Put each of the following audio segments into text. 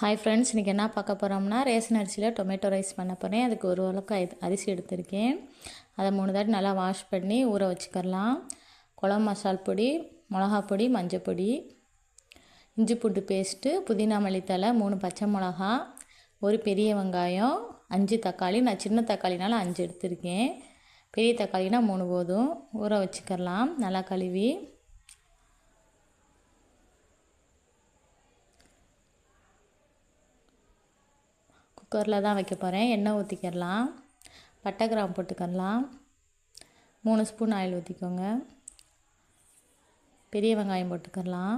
Hi friends இன்றைக்கி என்ன பார்க்க போகிறோம்னா ரேஷன் அரிசியில் டொமேட்டோ ரைஸ் பண்ண போகிறேன் அதுக்கு ஒரு அளவுக்கு அரிசி எடுத்திருக்கேன். அதை மூணு தாட்டி நல்லா வாஷ் பண்ணி ஊற வச்சுக்கலாம் குழம்பு மசால் பொடி மிளகா பொடி மஞ்சள் பொடி இஞ்சி பூண்டு பேஸ்ட்டு புதினா மல்லித்தலை மூணு பச்சை மிளகா ஒரு பெரிய வெங்காயம் அஞ்சு தக்காளி. நான் சின்ன தக்காளினால் அஞ்சு எடுத்திருக்கேன். பெரிய தக்காளினால் மூணு போதும். ஊற வச்சுக்கலாம் நல்லா கழுவி. குக்கரில் தான் வைக்க போகிறேன். எண்ணெய் ஊற்றிக்கிடலாம். பட்டை கிராம் போட்டுக்கிடலாம் மூணு ஸ்பூன் ஆயில் ஊற்றிக்கோங்க. பெரிய வெங்காயம் போட்டுக்கிடலாம்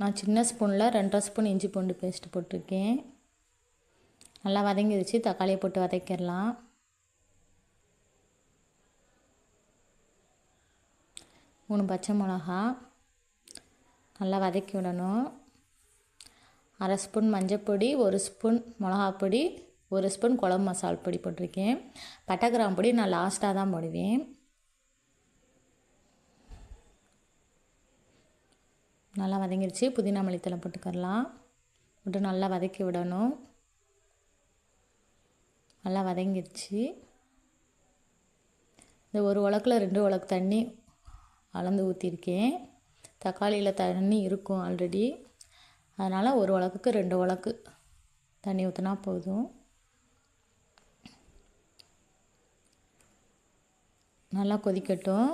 நான் சின்ன ஸ்பூனில் ரெண்டரை ஸ்பூன் இஞ்சி பூண்டு பேஸ்ட்டு போட்டிருக்கேன். நல்லா வதங்கிருச்சு. தக்காளியை போட்டு வதக்கிடலாம். மூணு பச்சை மிளகா நல்லா வதக்கி விடணும். அரை ஸ்பூன் மஞ்சப்பொடி ஒரு ஸ்பூன் மிளகாப்பொடி ஒரு ஸ்பூன் குழம்பு மசால் பொடி போட்டிருக்கேன். பட்டை கிராம்பு பொடி நான் லாஸ்ட்டாக தான் போடுவேன். நல்லா வதங்கிருச்சு. புதினா மல்லித்தலை போட்டுக்கரலாம் போட்டு நல்லா வதக்கி விடணும். நல்லா வதங்கிருச்சு. இந்த ஒரு உலக்கில் ரெண்டு உலக்கு தண்ணி அளந்து ஊற்றிருக்கேன் தக்காளியில் தண்ணி இருக்கும் ஆல்ரெடி அதனால் ஒரு உலக்குக்கு ரெண்டு உலக்கு தண்ணி ஊற்றினா போதும். நல்லா கொதிக்கட்டும்.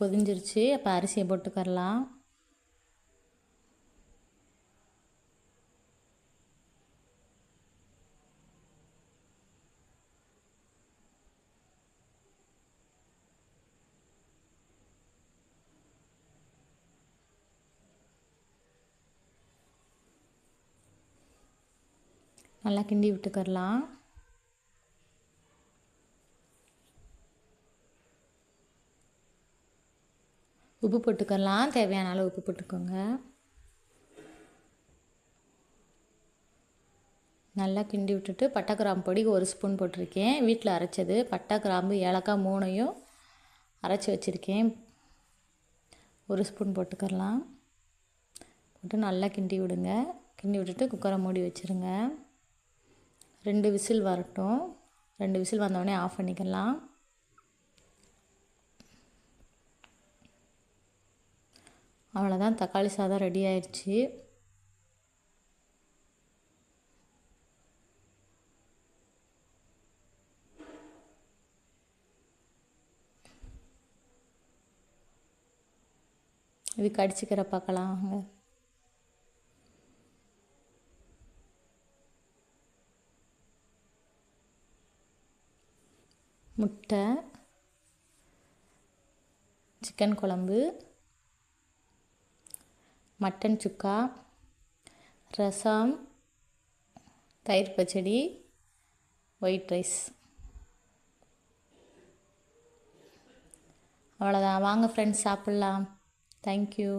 கொதிஞ்சிருச்சு. அப்போ அரிசியை போட்டுக்கரலாம். நல்லா கிண்டி விட்டுக்கரலாம் உப்பு போட்டுக்கரலாம் தேவையான அளவு உப்பு போட்டுக்கோங்க. நல்லா கிண்டி விட்டுட்டு பட்டை கிராம்பு பொடி ஒரு ஸ்பூன் போட்டிருக்கேன். வீட்டில் அரைச்சது பட்டை கிராம்பு ஏலக்காய் மூணையும் அரைச்சி வச்சுருக்கேன். ஒரு ஸ்பூன் போட்டுக்கரலாம் போட்டு நல்லா கிண்டி விடுங்க. கிண்டி விட்டுட்டு குக்கரை மூடி வச்சுருங்க. ரெண்டு விசில் வரட்டும். ரெண்டு விசில் வந்தோடனே ஆஃப் பண்ணிக்கலாம். அவ்வளோதான் தக்காளி சாதம் ரெடி ஆயிடுச்சு. இது கடிச்சிக்கிற பார்க்கலாம் முட்டை சிக்கன் குழம்பு மட்டன் சுக்கா ரசம் தயிர் பச்சடி ஒயிட் ரைஸ். அவ்வளோதான் வாங்க ஃப்ரெண்ட்ஸ் சாப்பிட்லாம். தேங்க்யூ